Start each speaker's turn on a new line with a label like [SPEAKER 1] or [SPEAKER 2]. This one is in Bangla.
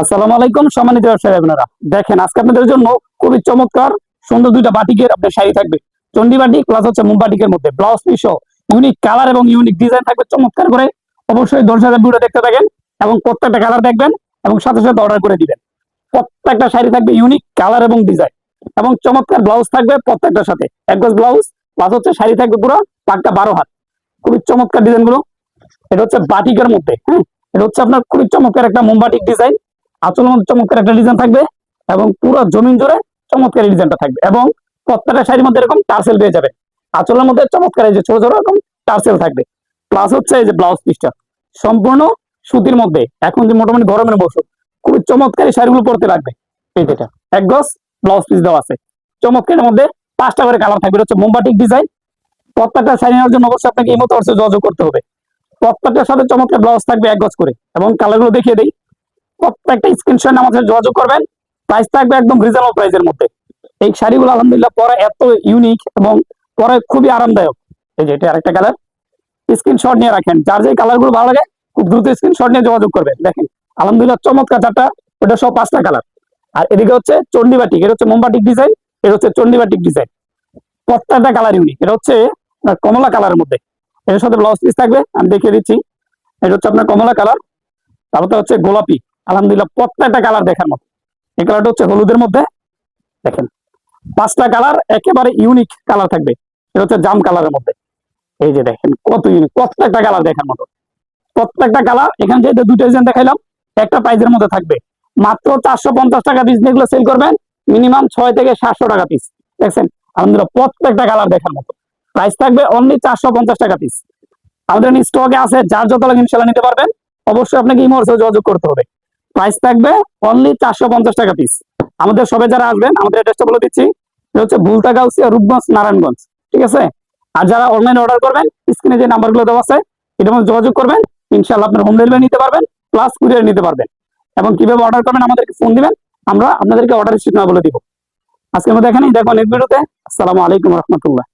[SPEAKER 1] আসসালামু আলাইকুম সম্মানিত আপনারা। দেখেন, আজকে আপনাদের জন্য খুবই চমৎকার সুন্দর দুইটা বাটিকের আপনার শাড়ি থাকবে। চন্ডি বাটিক প্লাস হচ্ছে মুম্বাটিকের মধ্যে। ব্লাউজ পিস ইউনিক কালার এবং ইউনিক ডিজাইন থাকবে চমৎকার করে। অবশ্যই দশ হাজার ভিডিও দেখতে থাকেন এবং প্রত্যেকটা কালার দেখবেন এবং সাথে সাথে অর্ডার করে দিবেন। প্রত্যেকটা শাড়ি থাকবে ইউনিক কালার এবং ডিজাইন এবং চমৎকার ব্লাউজ থাকবে প্রত্যেকটার সাথে। এক গজ ব্লাউজ প্লাস হচ্ছে শাড়ি থাকবে পুরো পাক্কা বারো হাত। খুবই চমৎকার ডিজাইনগুলো। এটা হচ্ছে বাটিকের মধ্যে হ্যাঁ? এটা হচ্ছে আপনার খুবই চমৎকার একটা মোমবাটিক ডিজাইন আঁচলের মধ্যে চমৎকার একটা ডিজাইন থাকবে এবং পুরো জমিন জুড়ে চমৎকার ডিজাইনটা থাকবে এবং প্রত্যেকটা শাড়ির মধ্যে এরকম টার্সেল পেয়ে যাবে। আঁচলের মধ্যে চমৎকার এই যে ছোট ছোট এরকম টার্সেল থাকবে। প্লাস হচ্ছে এই যে ব্লাউজ পিসটা সম্পূর্ণ সুতির মধ্যে। এখন যে মোটামুটি গরমের মৌসুম খুবই চমৎকার শাড়িগুলো পরতে লাগবে। এই যেটা এক গজ ব্লাউজ পিস দেওয়া আছে। চমৎকারের মধ্যে পাঁচটা করে কালার থাকবে। হচ্ছে মোমবাটিক ডিজাইন প্রত্যেকটা শাড়ি নেওয়ার জন্য অবশ্যই আপনাকে এই মতো অর্থে যোগাযোগ করতে হবে। প্রত্যেকটার সাথে চমৎকার ব্লাউজ থাকবে এক গজ করে। এবং কালারগুলো দেখিয়ে দেই। প্রত্যেকটা স্ক্রিনশট আমাদের যোগাযোগ করবেন। প্রাইস থাকবে একদম রিজনেবল প্রাইসের মধ্যে। এই শাড়িগুলো আলহামদুলিল্লাহ পরে এত ইউনিক এবং পরে খুবই আরামদায়ক। এই যে এটা আরেকটা কালার স্ক্রিনশট নিয়ে রাখেন। যার যে কালারগুলো ভালো লাগে, খুব দ্রুত স্ক্রিনশট নিয়ে যোগাযোগ করবেন। দেখেন, আলহামদুলিল্লাহ চমৎকার চারটা, ওটা সব পাঁচটা কালার আর এদিকে হচ্ছে চন্ডিবাটিক এটা হচ্ছে মোমবাটিক ডিজাইন এটা হচ্ছে চন্ডিবাটিক ডিজাইন প্রত্যেকটা কালার ইউনিক এটা হচ্ছে কমলা কালারের মধ্যে। এর সাথে ব্লাউজ পিস থাকবে, আমি দেখিয়ে দিচ্ছি। এটা হচ্ছে আপনার কমলা কালার তারপর হচ্ছে গোলাপি। আলহামদুলিল্লাহ, প্রত্যেকটা কালার দেখার মতো। এই কালারটা হচ্ছে হলুদের মধ্যে। দেখেন, পাঁচটা কালার একেবারে ইউনিক কালার থাকবে। এটা হচ্ছে জাম কালারের মধ্যে। এই যে দেখেন, কত ইউনিক প্রত্যেকটা কালার দেখার মতো। প্রত্যেকটা কালার এখানে যে দুটো ডিজাইন দেখাইলাম, একটা প্রাইজের মধ্যে থাকবে। মাত্র চারশো পঞ্চাশ টাকা পিস এগুলো সেল করবেন মিনিমাম ছয় থেকে সাতশো টাকা পিস দেখছেন? আলহামদুলিল্লাহ, প্রত্যেকটা কালার দেখার মতো। প্রাইস থাকবে অনলি চারশো পঞ্চাশ টাকা পিস আমাদের স্টকে আছে, যার যত লাগে ইনশাল্লাহ নিতে পারবেন। অবশ্যই আপনাকে ইমোর্সে যোগাযোগ করতে হবে। প্রাইস থাকবে অনলি চারশো পঞ্চাশ টাকা পিস আমাদের সবে যারা আসবেন, আমাদের অ্যাড্রেসটা বলে দিচ্ছি। হচ্ছে ভুলতা গাউসিয়া, রূপগঞ্জ, নারায়ণগঞ্জ। ঠিক আছে? আর যারা অনলাইন অর্ডার করবেন স্ক্রিনে যে নাম্বারগুলো দেওয়া আছে, এটার মধ্যে যোগাযোগ করবেন। ইনশাল্লাহ আপনার হোম ডেলিভারি নিতে পারবেন প্লাস কুরিয়ার নিতে পারবেন। এবং কীভাবে অর্ডার করবেন, আমাদেরকে ফোন দিবেন। আমরা আপনাদেরকে অর্ডার স্টিক বলে দিব। আজকের মধ্যে এখানেই দেখো নেক্সট ভিডিওতে। আসসালামু আলাইকুম রহমতুল্লাহ।